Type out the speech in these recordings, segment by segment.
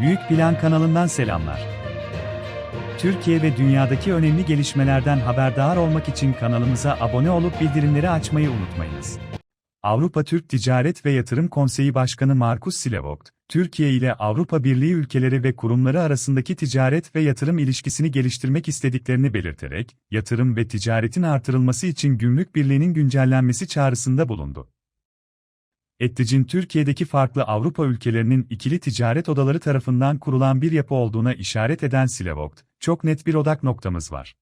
Büyük Plan kanalından selamlar. Türkiye ve dünyadaki önemli gelişmelerden haberdar olmak için kanalımıza abone olup bildirimleri açmayı unutmayınız. Avrupa Türk Ticaret ve Yatırım Konseyi Başkanı Markus Silevogt, Türkiye ile Avrupa Birliği ülkeleri ve kurumları arasındaki ticaret ve yatırım ilişkisini geliştirmek istediklerini belirterek, yatırım ve ticaretin artırılması için gümrük birliğinin güncellenmesi çağrısında bulundu. Ettic'in Türkiye'deki farklı Avrupa ülkelerinin ikili ticaret odaları tarafından kurulan bir yapı olduğuna işaret eden Silevogt, çok net bir odak noktamız var.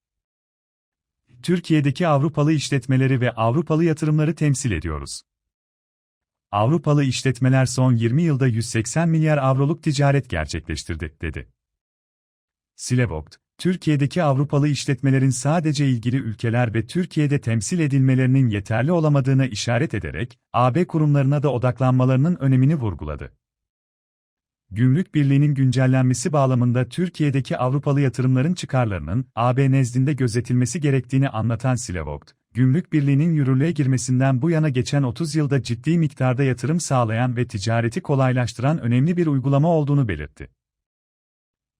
Türkiye'deki Avrupalı işletmeleri ve Avrupalı yatırımları temsil ediyoruz. Avrupalı işletmeler son 20 yılda 180 milyar avroluk ticaret gerçekleştirdi, dedi. Silevogt, Türkiye'deki Avrupalı işletmelerin sadece ilgili ülkeler ve Türkiye'de temsil edilmelerinin yeterli olamadığına işaret ederek, AB kurumlarına da odaklanmalarının önemini vurguladı. Gümrük Birliği'nin güncellenmesi bağlamında Türkiye'deki Avrupalı yatırımların çıkarlarının AB nezdinde gözetilmesi gerektiğini anlatan Silevogt, Gümrük Birliği'nin yürürlüğe girmesinden bu yana geçen 30 yılda ciddi miktarda yatırım sağlayan ve ticareti kolaylaştıran önemli bir uygulama olduğunu belirtti.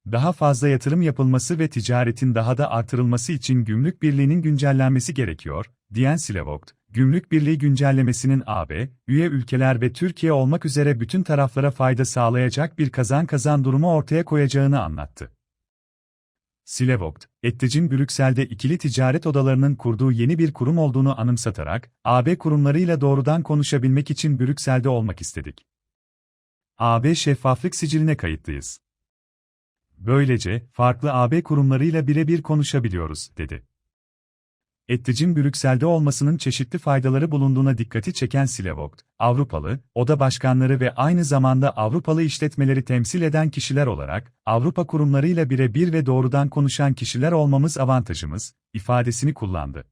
Daha fazla yatırım yapılması ve ticaretin daha da artırılması için Gümrük Birliği'nin güncellenmesi gerekiyor, diyen Silevogt, Gümrük Birliği güncellemesinin AB, üye ülkeler ve Türkiye olmak üzere bütün taraflara fayda sağlayacak bir kazan-kazan durumu ortaya koyacağını anlattı. Silevogt, Ettic'in Brüksel'de ikili ticaret odalarının kurduğu yeni bir kurum olduğunu anımsatarak, AB kurumlarıyla doğrudan konuşabilmek için Brüksel'de olmak istedik. AB şeffaflık siciline kayıtlıyız. Böylece, farklı AB kurumlarıyla birebir konuşabiliyoruz, dedi. Ettic'in Brüksel'de olmasının çeşitli faydaları bulunduğuna dikkati çeken Silevogt, Avrupalı, oda başkanları ve aynı zamanda Avrupalı işletmeleri temsil eden kişiler olarak, Avrupa kurumlarıyla birebir ve doğrudan konuşan kişiler olmamız avantajımız, ifadesini kullandı.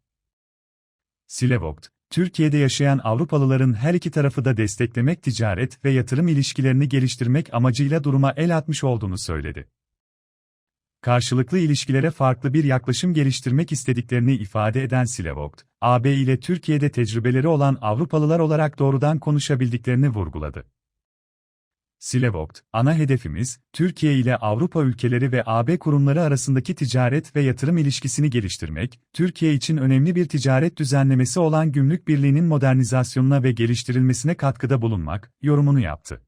Silevogt, Türkiye'de yaşayan Avrupalıların her iki tarafı da desteklemek ticaret ve yatırım ilişkilerini geliştirmek amacıyla duruma el atmış olduğunu söyledi karşılıklı ilişkilere farklı bir yaklaşım geliştirmek istediklerini ifade eden Silevogt, AB ile Türkiye'de tecrübeleri olan Avrupalılar olarak doğrudan konuşabildiklerini vurguladı. Silevogt, ana hedefimiz, Türkiye ile Avrupa ülkeleri ve AB kurumları arasındaki ticaret ve yatırım ilişkisini geliştirmek, Türkiye için önemli bir ticaret düzenlemesi olan Gümrük Birliği'nin modernizasyonuna ve geliştirilmesine katkıda bulunmak, yorumunu yaptı.